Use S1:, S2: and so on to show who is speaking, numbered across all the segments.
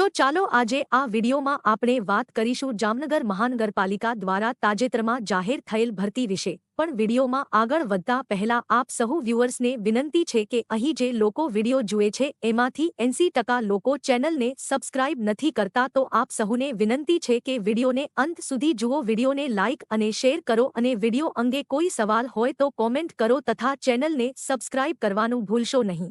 S1: તો ચાલો આજે આ વિડીયોમાં આપણે વાત કરીશું જામનગર મહાનગરપાલિકા દ્વારા તાજેતરમાં જાહેર થયેલ ભરતી વિશે. પણ વિડીયોમાં આગળ વધતા પહેલા આપ સહુ વ્યુઅર્સને વિનંતી છે કે અહીં જે લોકો વીડિયો જુએ છે, એમાંથી એંસી ટકા લોકો ચેનલને સબસ્ક્રાઇબ નથી કરતા તો આપ સહુને વિનંતી છે કે વિડીયોને અંત સુધી જુઓ, વિડીયોને લાઇક અને શેર કરો અને વીડિયો અંગે કોઈ સવાલ હોય તો કોમેન્ટ કરો તથા ચેનલને સબસ્ક્રાઇબ કરવાનું ભૂલશો નહીં.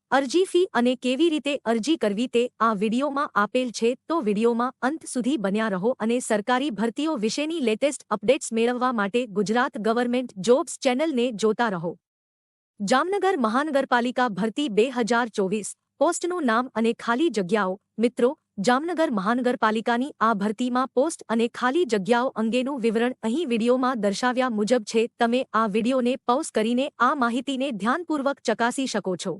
S1: અરજી ફી અને કેવી રીતે અરજી કરવી તે આ વિડીયોમાં આપેલ છે. તો વિડીયોમાં અંત સુધી બન્યા રહો અને સરકારી ભરતીઓ વિશેની લેટેસ્ટ અપડેટ્સ મેળવવા માટે ગુજરાત ગવર્મેન્ટ જોબ્સ ચેનલને જોતા રહો. જામનગર મહાનગરપાલિકા ભરતી બે હજાર ચોવીસ, પોસ્ટનું નામ અને ખાલી જગ્યાઓ. મિત્રો, જામનગર મહાનગરપાલિકાની આ ભરતીમાં પોસ્ટ અને ખાલી જગ્યાઓ અંગેનું વિવરણ અહીં વિડીયોમાં દર્શાવ્યા મુજબ છે. તમે આ વિડીયોને પોઝ કરીને આ માહિતીને ધ્યાનપૂર્વક ચકાસી શકો છો.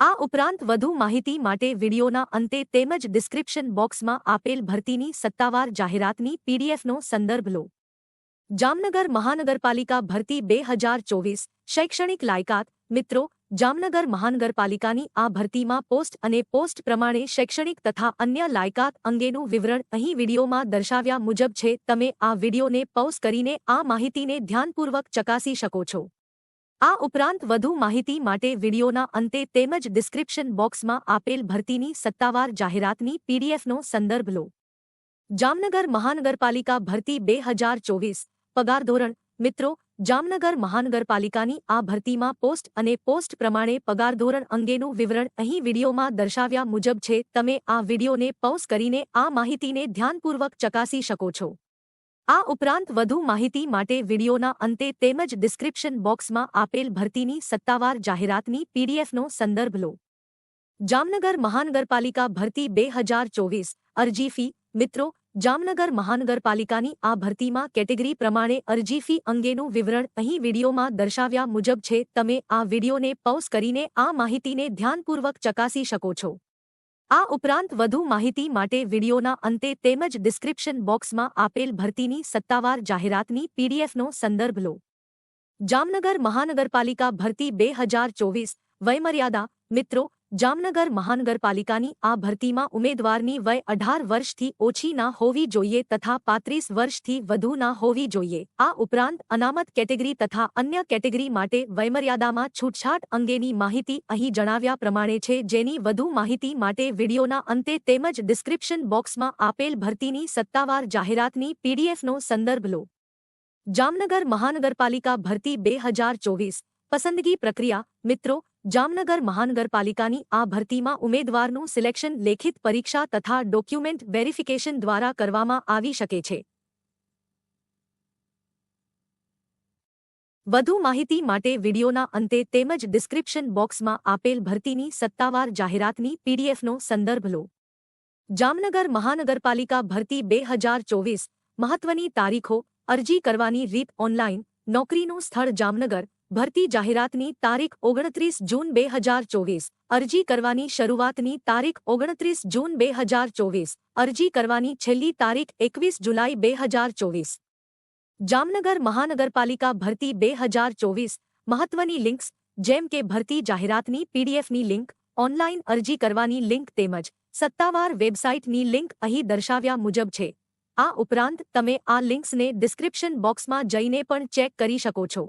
S1: આ ઉપરાંત વધુ માહિતી માટે વિડીયોના અંતે તેમજ ડિસ્ક્રિપ્શન બોક્સમાં આપેલ ભરતીની સત્તાવાર જાહેરાતની પીડીએફનો સંદર્ભ લો. જામનગર મહાનગરપાલિકા ભરતી બે હજાર ચોવીસ શૈક્ષણિક લાયકાત. મિત્રો, જામનગર મહાનગરપાલિકાની આ ભરતીમાં પોસ્ટ અને પોસ્ટ પ્રમાણે શૈક્ષણિક તથા અન્ય લાયકાત અંગેનું વિવરણ અહીં વિડીયોમાં દર્શાવ્યા મુજબ છે. તમે આ વિડીયોને પોઝ કરીને આ માહિતીને ધ્યાનપૂર્વક ચકાસી શકો છો. આ ઉપરાંત વધુ માહિતી માટે વિડીયોના અંતે તેમજ ડિસ્ક્રિપ્શન બોક્સમાં આપેલ ભરતીની સત્તાવાર જાહેરાતની પીડીએફનો સંદર્ભ લો. જામનગર મહાનગરપાલિકા ભરતી બે હજાર ચોવીસ. પગાર ધોરણ. મિત્રો, જામનગર મહાનગરપાલિકાની આ ભરતીમાં પોસ્ટ અને પોસ્ટ પ્રમાણે પગાર ધોરણ અંગેનું વિવરણ અહીં વિડીયોમાં દર્શાવ્યા મુજબ છે. તમે આ વિડીયોને પૌસ કરીને આ માહિતીને ધ્યાનપૂર્વક ચકાસી શકો છો. આ ઉપરાંત વધુ માહિતી માટે વિડીયોના અંતે તેમજ ડિસ્ક્રિપ્શન બોક્સમાં આપેલ ભરતીની સત્તાવાર જાહેરાતની પીડીએફનો સંદર્ભ લો. જામનગર મહાનગરપાલિકા ભરતી બે હજાર ચોવીસ અરજી ફી, મિત્રો, જામનગર મહાનગરપાલિકાની આ ભરતીમાં કેટેગરી પ્રમાણે અરજી ફી અંગેનું વિવરણ અહીં વિડીયોમાં દર્શાવ્યા મુજબ છે. તમે આ વિડીયોને પૌસ કરીને આ માહિતીને ધ્યાનપૂર્વક ચકાસી શકો છો. આ ઉપરાંત વધુ માહિતી માટે વિડીયોના અંતે તેમજ ડિસ્ક્રિપ્શન બોક્સમાં આપેલ ભરતીની સત્તાવાર જાહેરાતની પીડીએફનો સંદર્ભ લો. જામનગર મહાનગરપાલિકા ભરતી બે હજાર ચોવીસ વયમર્યાદા મિત્રો જામનગર મહાનગરપાલિકાની આ ભરતીમાં ઉમેદવારની વય અઢાર વર્ષથી ઓછી ના હોવી જોઈએ તથા પાંત્રીસ વર્ષથી વધુ ના હોવી જોઈએ. આ ઉપરાંત અનામત કેટેગરી તથા અન્ય કેટેગરી માટે વયમર્યાદામાં છૂટછાટ અંગેની માહિતી અહીં જણાવ્યા પ્રમાણે છે. જેની વધુ માહિતી માટે વિડીયોના અંતે તેમજ ડિસ્ક્રિપ્શન બોક્સમાં આપેલ ભરતીની સત્તાવાર જાહેરાતની પીડીએફનો સંદર્ભ લો. જામનગર મહાનગરપાલિકા ભરતી બે હજાર ચોવીસ. પસંદગી પ્રક્રિયા મિત્રો જામનગર મહાનગરપાલિકાની આ ભરતીમાં ઉમેદવારનું સિલેક્શન લેખિત પરીક્ષા તથા ડોક્યુમેન્ટ વેરિફિકેશન દ્વારા કરવામાં આવી શકે છે. વધુ માહિતી માટે વિડીયોના અંતે તેમજ ડિસ્ક્રિપ્શન બોક્સમાં આપેલ ભરતીની સત્તાવાર જાહેરાતની પીડીએફનો સંદર્ભ લો. જામનગર મહાનગરપાલિકા ભરતી બે હજાર ચોવીસ મહત્વની તારીખો અરજી કરવાની રીત ઓનલાઈન નોકરીનું સ્થળ જામનગર ભરતી જાહેરાતની તારીખ ઓગણત્રીસ જૂન બે હજાર ચોવીસ. અરજી કરવાની શરૂઆતની તારીખ ઓગણત્રીસ જૂન બે હજાર ચોવીસ. અરજી કરવાની છેલ્લી તારીખ એકવીસ જુલાઈ બે હજાર ચોવીસ. જામનગર મહાનગરપાલિકા ભરતી બે હજાર ચોવીસ. મહત્વની લિંક્સ, જેમ કે ભરતી જાહેરાતની પીડીએફની લિંક, ઓનલાઈન અરજી કરવાની લિંક તેમજ સત્તાવાર વેબસાઇટની લિંક અહીં દર્શાવ્યા મુજબ છે. આ ઉપરાંત તમે આ લિંક્સને ડિસ્ક્રિપ્શન બોક્સમાં જઈને પણ ચેક કરી શકો છો.